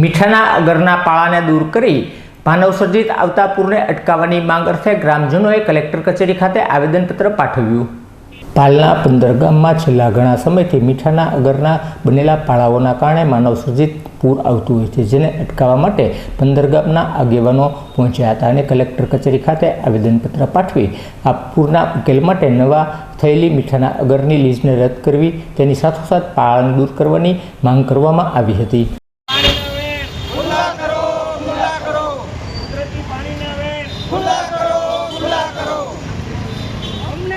મીઠાના અગરના પાળાને દૂર કરી માનવ સર્જિત આવતા પૂરને અટકાવવાની માંગ અર્થે ગ્રામજનોએ કલેક્ટર કચેરી ખાતે આવેદનપત્ર પાઠવ્યું. પાલના પંદર ગામમાં છેલ્લા ઘણા સમયથી મીઠાના અગરના બનેલા પાળાઓના કારણે માનવ સર્જિત પૂર આવતું હોય છે, જેને અટકાવવા માટે પંદર ગામના આગેવાનો પહોંચ્યા હતા અને કલેક્ટર કચેરી ખાતે આવેદનપત્ર પાઠવી આ પૂરના ઉકેલ માટે નવા થયેલી મીઠાના અગરની લીઝને રદ કરવી, તેની સાથોસાથ પાળાને દૂર કરવાની માંગ કરવામાં આવી હતી ખુલ્લા કરો ખુલ્લા કરો કુદરતી પાણીના વેણ ખુલ્લા કરો ખુલ્લા કરો અમને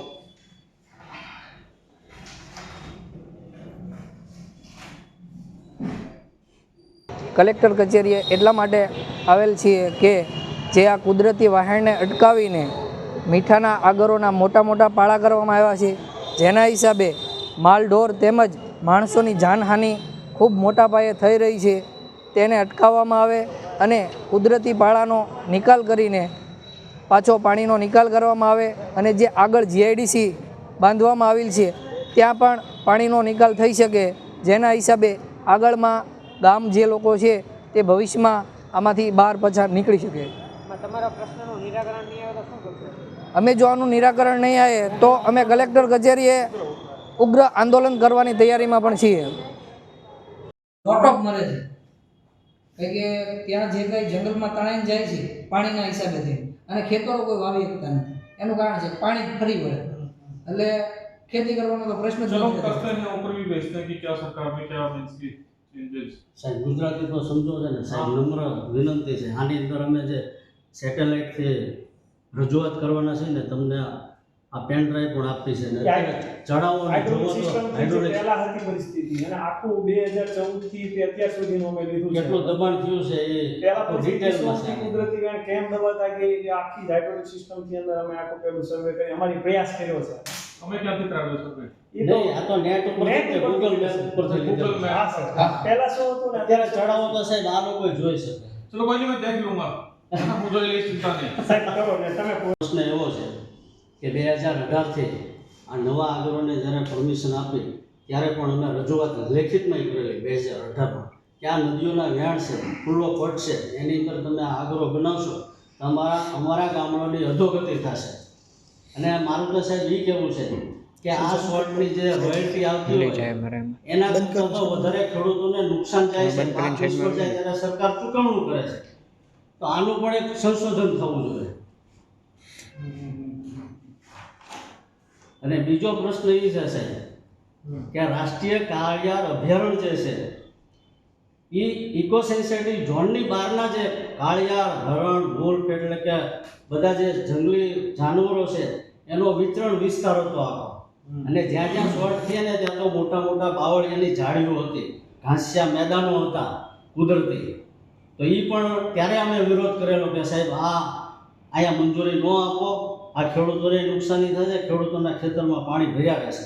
કલેક્ટર કચેરીએ એટલા માટે આવેલ છીએ કે જે આ કુદરતી વહાણને અટકાવીને મીઠાના આગરોના મોટા મોટા પાળા કરવામાં આવ્યા છે. જેના હિસાબે માલઢોર તેમજ માણસોની જાનહાનિ ખૂબ મોટા પાયે થઈ રહી છે. તેને અટકાવવામાં આવે અને કુદરતી પાળાનો નિકાલ કરીને પાછો પાણીનો નિકાલ કરવામાં આવે અને જે આગળ જીઆઈડીસી બાંધવામાં આવેલ છે, ત્યાં પણ પાણીનો નિકાલ થઈ શકે. જેના હિસાબે આગળમાં ગામ જે લોકો છે તે ભવિષ્યમાં આમાંથી બહાર પછાર નીકળી શકે. અમે જો આનું નિરાકરણ નહીં આવે તો અમે કલેક્ટર કચેરીએ ઉગ્ર આંદોલન કરવાની તૈયારીમાં પણ છીએ. છે. કે ત્યાં જે કંઈ જંગલમાં તણાઈને જાય છે પાણીના હિસાબેથી અને ખેતરો કોઈ વાવી શકતા નથી. એનું કારણ છે પાણી ફરી વળે. એટલે ખેતી કરવાનો તો પ્રશ્ન જ નથી સાહેબ ગુજરાતી તો સમજો છે ને સાહેબ નમ્ર વિનંતી છે. આની અંદર અમે જે સેટેલાઇટથી રજૂઆત કરવાના છે ને તમને આ પેન ડ્રાઈવ પણ આપી છે ને. ચડાવો અને જોવો તો હાઇડ્રોલિક પહેલા હતી પરિસ્થિતિ અને આખું 2014 થી તે અત્યાર સુધીનો અમે લીધું છે. કેટલું દબાણ થયું છે એ પહેલા તો ડિટેલમાં છે. કુદરતી કેમ દબાતા કે આખી હાઇડ્રોલિક સિસ્ટમથી અંદર અમે આખો પેલું સર્વે કરી અમારી પ્રયાસ કર્યો છે. અમે ક્યાંથી ટ્રાવેલ સર્વે સાહેબ આ લોકો જોઈ શકે. તમે પ્રશ્ન એવો છે કે બે હજાર અઢારથી આ નવા આગળોને જ્યારે પરમિશન આપી ત્યારે પણ અમે રજૂઆત લેખિતમાં કરેલી બે હજાર અઢારમાં કે આ નદીઓના વેણ છે ખુલ્લો પટ છે એની અંદર તમે આગરો બનાવશો તમારા અમારા ગામડાની અધોગતિ થશે. અને મારું તો સાહેબ એ કહેવું છે કે આ શોર્ટની જે રોયલ્ટી આવતી હોય એના કરતાં વધારે ખેડૂતોને નુકસાન જાય છે પાક નિષ્ફળ જાય ત્યારે સરકાર ચૂકવણું કરે છે. તો આનું પણ એક સંશોધન થવું જોઈએ. અને બીજો પ્રશ્ન એ છે સાહેબ કે આ રાષ્ટ્રીય કાળિયાર અભયારણ્ય જે છે એ ઇકો સેન્સિટિવ ઝોનની બહારના જે કાળિયાર હરણ ગોલ્ફ એટલે કે બધા જે જંગલી જાનવરો છે એનો વિતરણ વિસ્તાર હતો આખો. અને જ્યાં જ્યાં શોર્ટ થયા ને ત્યાં તો મોટા મોટા બાવળિયાની ઝાડીઓ હતી. ઘાસિયા મેદાનો હતા કુદરતી. તો એ પણ ત્યારે અમે વિરોધ કરેલો કે સાહેબ આ અહીંયા મંજૂરી ન આપો. આ ખેડૂતોને નુકસાની થશે ખેડૂતોના ખેતરમાં પાણી ભર્યા રહેશે